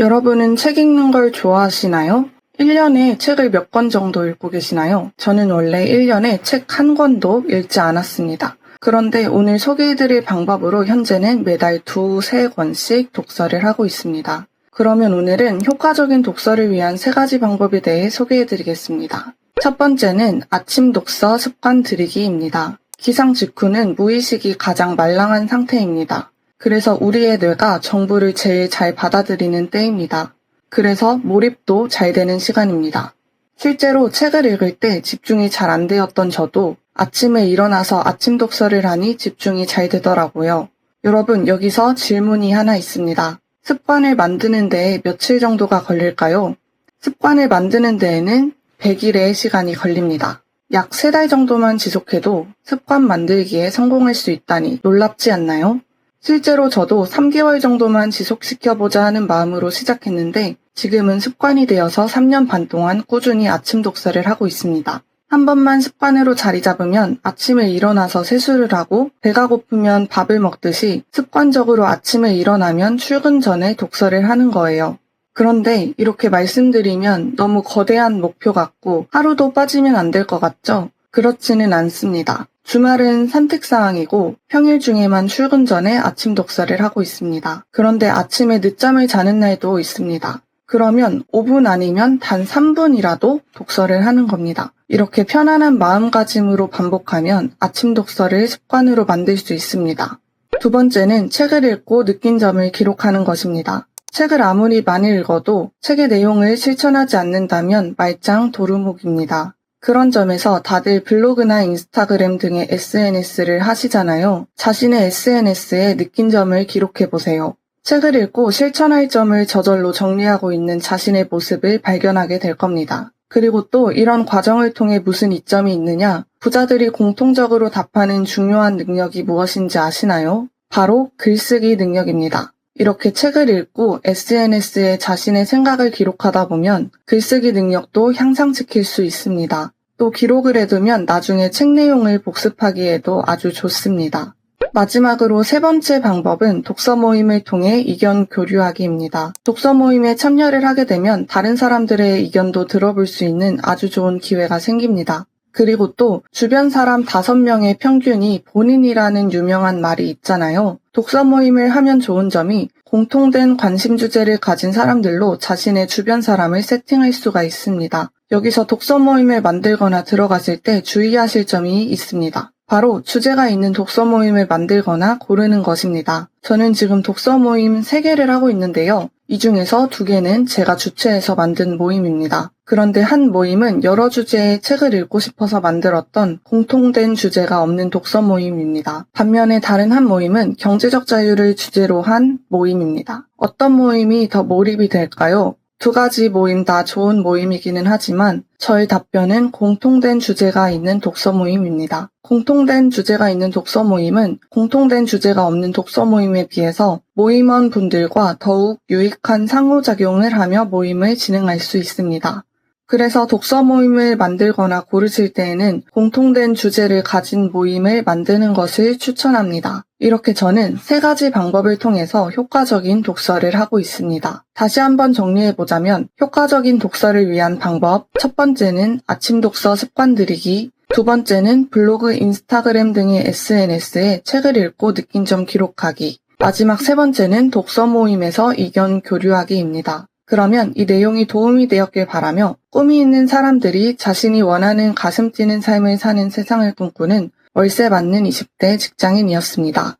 여러분은 책 읽는 걸 좋아하시나요? 1년에 책을 몇 권 정도 읽고 계시나요? 저는 원래 1년에 책 한 권도 읽지 않았습니다. 그런데 오늘 소개해드릴 방법으로 현재는 매달 두세 권씩 독서를 하고 있습니다. 그러면 오늘은 효과적인 독서를 위한 세 가지 방법에 대해 소개해드리겠습니다. 첫 번째는 아침 독서 습관 들이기입니다. 기상 직후는 무의식이 가장 말랑한 상태입니다. 그래서 우리의 뇌가 정보를 제일 잘 받아들이는 때입니다. 그래서 몰입도 잘 되는 시간입니다. 실제로 책을 읽을 때 집중이 잘 안 되었던 저도 아침에 일어나서 아침 독서를 하니 집중이 잘 되더라고요. 여러분, 여기서 질문이 하나 있습니다. 습관을 만드는 데에 며칠 정도가 걸릴까요? 습관을 만드는 데에는 100일의 시간이 걸립니다. 약 3달 정도만 지속해도 습관 만들기에 성공할 수 있다니 놀랍지 않나요? 실제로 저도 3개월 정도만 지속시켜보자 하는 마음으로 시작했는데 지금은 습관이 되어서 3년 반 동안 꾸준히 아침 독서를 하고 있습니다. 한 번만 습관으로 자리 잡으면 아침에 일어나서 세수를 하고 배가 고프면 밥을 먹듯이 습관적으로 아침에 일어나면 출근 전에 독서를 하는 거예요. 그런데 이렇게 말씀드리면 너무 거대한 목표 같고 하루도 빠지면 안 될 것 같죠? 그렇지는 않습니다. 주말은 산책사항이고 평일 중에만 출근 전에 아침 독서를 하고 있습니다. 그런데 아침에 늦잠을 자는 날도 있습니다. 그러면 5분 아니면 단 3분이라도 독서를 하는 겁니다. 이렇게 편안한 마음가짐으로 반복하면 아침 독서를 습관으로 만들 수 있습니다. 두 번째는 책을 읽고 느낀 점을 기록하는 것입니다. 책을 아무리 많이 읽어도 책의 내용을 실천하지 않는다면 말짱 도루묵입니다. 그런 점에서 다들 블로그나 인스타그램 등의 SNS를 하시잖아요. 자신의 SNS에 느낀 점을 기록해 보세요. 책을 읽고 실천할 점을 저절로 정리하고 있는 자신의 모습을 발견하게 될 겁니다. 그리고 또 이런 과정을 통해 무슨 이점이 있느냐? 부자들이 공통적으로 답하는 중요한 능력이 무엇인지 아시나요? 바로 글쓰기 능력입니다. 이렇게 책을 읽고 SNS에 자신의 생각을 기록하다 보면 글쓰기 능력도 향상시킬 수 있습니다. 또 기록을 해두면 나중에 책 내용을 복습하기에도 아주 좋습니다. 마지막으로 세 번째 방법은 독서 모임을 통해 의견 교류하기입니다. 독서 모임에 참여를 하게 되면 다른 사람들의 의견도 들어볼 수 있는 아주 좋은 기회가 생깁니다. 그리고 또 주변 사람 5명의 평균이 본인이라는 유명한 말이 있잖아요. 독서 모임을 하면 좋은 점이 공통된 관심 주제를 가진 사람들로 자신의 주변 사람을 세팅할 수가 있습니다. 여기서 독서 모임을 만들거나 들어갔을 때 주의하실 점이 있습니다. 바로 주제가 있는 독서 모임을 만들거나 고르는 것입니다. 저는 지금 독서 모임 3개를 하고 있는데요. 이 중에서 2개는 제가 주최해서 만든 모임입니다. 그런데 한 모임은 여러 주제의 책을 읽고 싶어서 만들었던 공통된 주제가 없는 독서 모임입니다. 반면에 다른 한 모임은 경제적 자유를 주제로 한 모임입니다. 어떤 모임이 더 몰입이 될까요? 두 가지 모임 다 좋은 모임이기는 하지만 저의 답변은 공통된 주제가 있는 독서 모임입니다. 공통된 주제가 있는 독서 모임은 공통된 주제가 없는 독서 모임에 비해서 모임원 분들과 더욱 유익한 상호작용을 하며 모임을 진행할 수 있습니다. 그래서 독서 모임을 만들거나 고르실 때에는 공통된 주제를 가진 모임을 만드는 것을 추천합니다. 이렇게 저는 세 가지 방법을 통해서 효과적인 독서를 하고 있습니다. 다시 한번 정리해보자면 효과적인 독서를 위한 방법 첫 번째는 아침 독서 습관 들이기 두 번째는 블로그, 인스타그램 등의 SNS에 책을 읽고 느낀 점 기록하기 마지막 세 번째는 독서 모임에서 의견 교류하기입니다. 그러면 이 내용이 도움이 되었길 바라며 꿈이 있는 사람들이 자신이 원하는 가슴 뛰는 삶을 사는 세상을 꿈꾸는 월세 맞는 20대 직장인이었습니다.